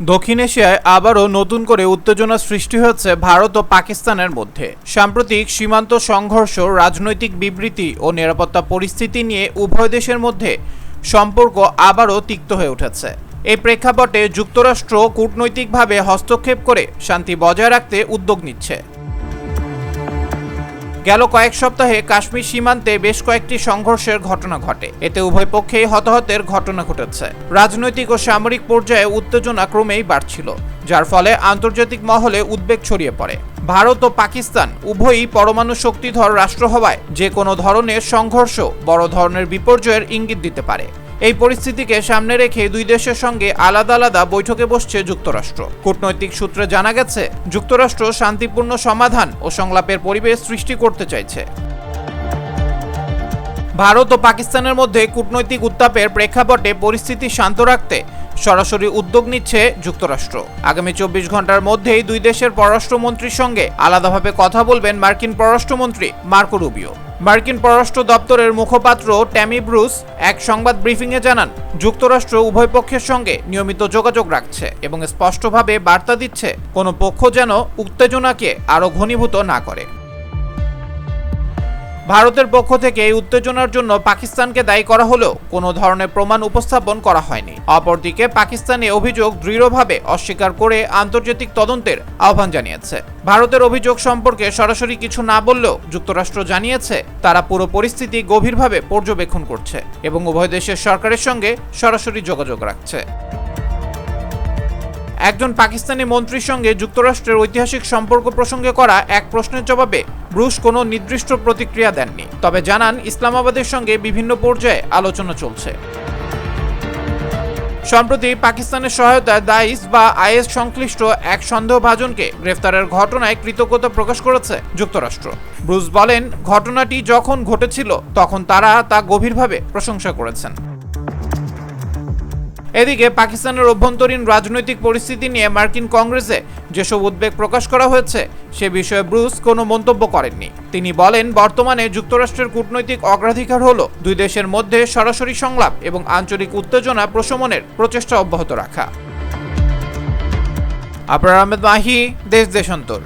দক্ষিণ এশিয়ায় আবারও নতুন করে উত্তেজনা সৃষ্টি হয়েছে ভারত ও পাকিস্তানের মধ্যে। সাম্প্রতিক সীমান্ত সংঘর্ষ, রাজনৈতিক বিবৃতি ও নিরাপত্তা পরিস্থিতি নিয়ে উভয় দেশের মধ্যে সম্পর্ক আবারও তিক্ত হয়ে উঠেছে। এই প্রেক্ষাপটে যুক্তরাষ্ট্র কূটনৈতিকভাবে হস্তক্ষেপ করে শান্তি বজায় রাখতে উদ্যোগ নিচ্ছে। গেল কয়েক সপ্তাহে কাশ্মীর সীমান্তে বেশ কয়েকটি সংঘর্ষের ঘটনা ঘটে। এতে উভয় পক্ষেই হতাহতের ঘটনা ঘটেছে। রাজনৈতিক ও সামরিক পর্যায়ে উত্তেজনা ক্রমেই বাড়ছিল, যার ফলে আন্তর্জাতিক মহলে উদ্বেগ ছড়িয়ে পড়ে। ভারত ও পাকিস্তান উভয়ই পরমাণু শক্তিধর রাষ্ট্র হওয়ায় যে কোনো ধরনের সংঘর্ষ বড় ধরনের বিপর্যয়ের ইঙ্গিত দিতে পারে। এই পরিস্থিতিকে সামনে রেখে দুই দেশের সঙ্গে আলাদা আলাদা বৈঠকে বসছে যুক্তরাষ্ট্র। কূটনৈতিক সূত্রে জানা গেছে, যুক্তরাষ্ট্র শান্তিপূর্ণ সমাধান ও সংলাপের পরিবেশ সৃষ্টি করতে চাইছে। ভারত ও পাকিস্তানের মধ্যে কূটনৈতিক উত্তাপের প্রেক্ষাপটে পরিস্থিতি শান্ত রাখতে সরাসরি উদ্যোগ নিচ্ছে যুক্তরাষ্ট্র। আগামী চব্বিশ ঘণ্টার মধ্যেই দুই দেশের পররাষ্ট্রমন্ত্রীর সঙ্গে আলাদাভাবে কথা বলবেন মার্কিন পররাষ্ট্রমন্ত্রী মার্কো রুবিও। মার্কিন পররাষ্ট্র দপ্তরের মুখপাত্র ট্যামি ব্রুস এক সংবাদ ব্রিফিংয়ে জানান, যুক্তরাষ্ট্র উভয় পক্ষের সঙ্গে নিয়মিত যোগাযোগ রাখছে এবং স্পষ্টভাবে বার্তা দিচ্ছে, কোনো পক্ষ যেন উত্তেজনাকে আরও ঘনীভূত না করে। ভারতের পক্ষ থেকে এই উত্তেজনার জন্য পাকিস্তানকে দায়ী করা হলেও কোনো ধরনের প্রমাণ উপস্থাপন করা হয়নি। অপরদিকে পাকিস্তানে অভিযোগ দৃঢ়ভাবে অস্বীকার করে আন্তর্জাতিক তদন্তের আহ্বান জানিয়েছে। ভারতের অভিযোগ সম্পর্কে সরাসরি কিছু না বললেও যুক্তরাষ্ট্র জানিয়েছে, তারা পুরো পরিস্থিতি গভীরভাবে পর্যবেক্ষণ করছে এবং উভয় দেশের সরকারের সঙ্গে সরাসরি যোগাযোগ রাখছে। একজন পাকিস্তানি মন্ত্রীর সঙ্গে যুক্তরাষ্ট্রের ঐতিহাসিক সম্পর্ক প্রসঙ্গে করা এক প্রশ্নের জবাবে ব্রুশ কোনো নির্দিষ্ট প্রতিক্রিয়া দেননি। তবে জানান, ইসলামাবাদের সঙ্গে বিভিন্ন পর্যায়ে আলোচনা চলছে। সম্প্রতি পাকিস্তানের সহায়তায় দাইস বা আইএস সংশ্লিষ্ট এক সন্দেহভাজনকে গ্রেফতারের ঘটনায় কৃতজ্ঞতা প্রকাশ করেছে যুক্তরাষ্ট্র। ব্রুস বলেন, ঘটনাটি যখন ঘটেছিল, তখন তারা তা গভীরভাবে প্রশংসা করেছেন। এদিকে পাকিস্তানের অভ্যন্তরীণ রাজনৈতিক পরিস্থিতি নিয়ে মার্কিন কংগ্রেসে যেসব উদ্বেগ প্রকাশ করা হয়েছে, সে বিষয়ে ব্রুস কোনো মন্তব্য করেননি। তিনি বলেন, বর্তমানে যুক্তরাষ্ট্রের কূটনৈতিক অগ্রাধিকার হল দুই দেশের মধ্যে সরাসরি সংলাপ এবং আঞ্চলিক উত্তেজনা প্রশমনের প্রচেষ্টা অব্যাহত রাখা। আপনার আহমেদ মাহি, দেশ দেশান্তর।